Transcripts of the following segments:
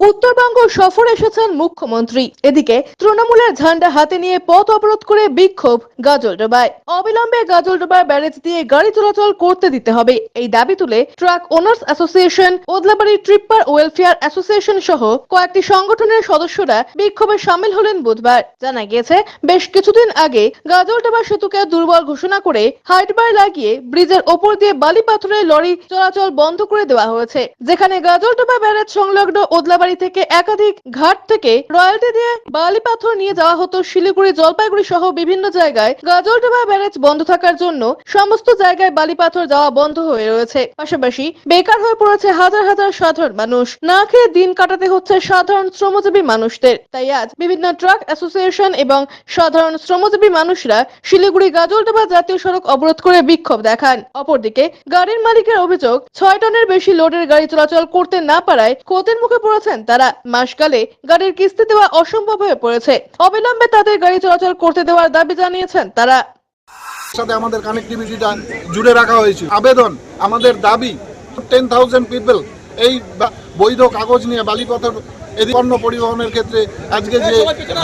উত্তরবঙ্গ সফর এসেছেন মুখ্যমন্ত্রী। এদিকে তৃণমূলের ঝান্ডা হাতে নিয়ে পথ অবরোধ করে বিক্ষোভ গাজলডোবায় অবিলম্বে গাজলডোবায় ব্যারেজ দিয়ে গাড়ি চলাচল করতে দিতে হবে। এই দাবি তুলে truck owners association, Odlabari tripper welfare association সহ কয়েকটি সংগঠনের সদস্যরা বিক্ষোভে সামিল হলেন বুধবার। জানা গিয়েছে, বেশ কিছুদিন আগে গাজলডোবা সেতুকে দুর্বল ঘোষণা করে হাইটবার লাগিয়ে ব্রিজের ওপর দিয়ে বালি পাথরের লরি চলাচল বন্ধ করে দেওয়া হয়েছে। যেখানে গাজলডোবা ব্যারেজ সংলগ্ন ওদলাবাড়ি থেকে একাধিক ঘাট থেকে রয়্যালটি দিয়ে বালি পাথর নিয়ে যাওয়া হতো শিলিগুড়ি, জলপাইগুড়ি সহ বিভিন্ন জায়গায়। গাজলডোবা ব্যারেজ বন্ধ থাকার জন্য সমস্ত জায়গায় বালি পাথর যাওয়া বন্ধ হয়ে রয়েছে। পাশাপাশি বেকার হয়ে পড়েছে হাজার হাজার সাধারণ মানুষ। না খেয়ে দিন কাটাতে হচ্ছে সাধারণ শ্রমজীবী মানুষদের। তাই আজ বিভিন্ন ট্রাক অ্যাসোসিয়েশন এবং সাধারণ শ্রমজীবী মানুষরা শিলিগুড়ি গাজলডোবা জাতীয় সড়ক অবরোধ করে বিক্ষোভ দেখান। অপরদিকে গাড়ির মালিকের অভিযোগ, ছয় টনের বেশি লোডের গাড়ি চলাচল করতে না পারায় ক্ষতির মুখে পড়েছেন তারা মাসকালে গাড়ির কিস্তি দেওয়া অসম্ভব হয়ে পড়েছে। অবিলম্বে তাদের গাড়ি চলাচল করতে দেওয়ার দাবি জানিয়েছেন তারা। সাথে আমাদের কানেক্টিভিটিটা জুড়ে রাখা হয়েছে। আবেদন, আমাদের দাবি টেন থাউজেন্ড পিপল এই বৈধ কাগজ নিয়ে বালিপথর এদিক পণ্য পরিবহনের ক্ষেত্রে আজকে যে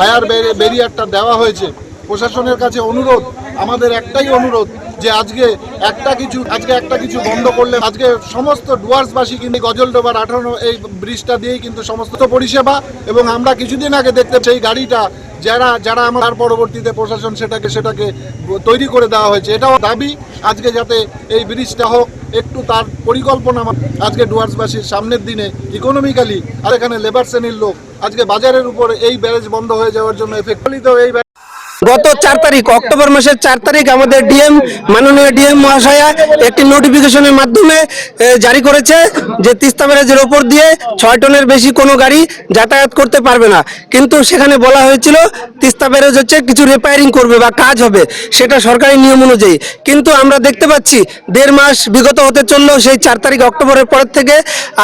হায়ার ব্যারিয়ারটা দেওয়া হয়েছে, প্রশাসনের কাছে অনুরোধ, আমাদের একটাই অনুরোধ যে আজকে একটা কিছু, আজকে একটা কিছু বন্ধ করলে আজকে সমস্ত ডুয়ার্সবাসী কিন্তু গজলডোবার আঠারো, এই ব্রিজটা দিয়েই কিন্তু সমস্ত পরিষেবা এবং আমরা কিছুদিন আগে দেখতে সেই গাড়িটা যারা যারা আমার পরবর্তীতে প্রশাসন সেটাকে সেটাকে তৈরি করে দেওয়া হয়েছে। এটাও দাবি আজকে যাতে এই ব্রিজটা হোক, একটু তার পরিকল্পনা আজকে ডুয়ার্সবাসীর সামনের দিনে ইকোনমিক্যালি আর এখানে লেবার শ্রেণির লোক, আজকে বাজারের উপর এই ব্যারেজ বন্ধ হয়ে যাওয়ার জন্য এফেক্ট এই গত চার তারিখ, অক্টোবর মাসের চার তারিখ আমাদের ডিএম, মাননীয় ডিএম মহাশয়া একটি নোটিফিকেশনের মাধ্যমে জারি করেছে যে তিস্তা ব্যারেজের ওপর দিয়ে ছয় টনের বেশি কোনো গাড়ি যাতায়াত করতে পারবে না। কিন্তু সেখানে বলা হয়েছিল, তিস্তা ব্যারেজ হচ্ছে কিছু রিপেয়ারিং করবে বা কাজ হবে, সেটা সরকারি নিয়ম অনুযায়ী। কিন্তু আমরা দেখতে পাচ্ছি, দেড় মাস বিগত হতে চলল সেই চার তারিখ অক্টোবরের পর থেকে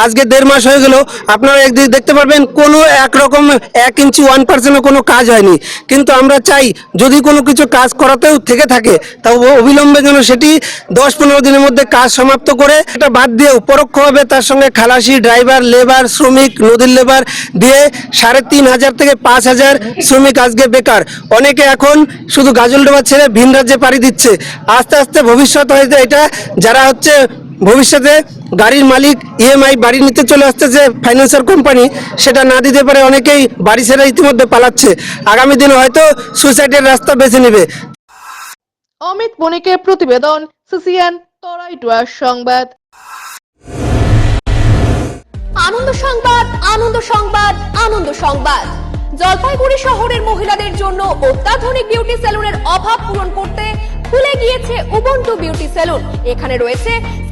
আজকে দেড় মাস হয়ে গেল, আপনারা একদিন দেখতে পারবেন কোনো একরকম এক ইঞ্চি ওয়ান পার্সেন্টও কোনো কাজ হয়নি। কিন্তু আমরা চাই যদি কোনো কিছু কাজ করাতেও থেকে থাকে, তা অবিলম্বে যেন সেটি দশ পনেরো দিনের মধ্যে কাজ সমাপ্ত করে এটা বাদ দিয়েও পরোক্ষভাবে তার সঙ্গে খালাসি, ড্রাইভার, লেবার, শ্রমিক, নদীর লেবার দিয়ে সাড়ে তিন হাজার থেকে পাঁচ হাজার শ্রমিক আজকে বেকার। অনেকে এখন শুধু গাজল গাজলডোবা ছেড়ে ভিন রাজ্যে পাড়ি দিচ্ছে। আস্তে আস্তে ভবিষ্যৎ হয়তো এটা, যারা হচ্ছে ভবিষ্যতে গাড়ির মালিক ইএমআই বাড়ি নিতে চলে আসতেছে ফাইন্যান্সার কোম্পানি সেটা না দিতে পারে অনেকেই বাড়ি ছেড়ে ইতিমধ্যে পালাচ্ছে। আগামী দিনে হয়তো সুইসাইডের রাস্তা বেছে নেবে। অমিত বণিকের প্রতিবেদন সিসিএন তরাই ডুয়ার সংবাদ। আনন্দ সংবাদ আনন্দ সংবাদ আনন্দ সংবাদ। জলপাইগুড়ি শহরের মহিলাদের জন্য অত্যাধুনিক বিউটি সেলুনের অভাব পূরণ করতে খুলে গিয়েছে উবন্টু বিউটি সেলুন। এখানে রয়েছে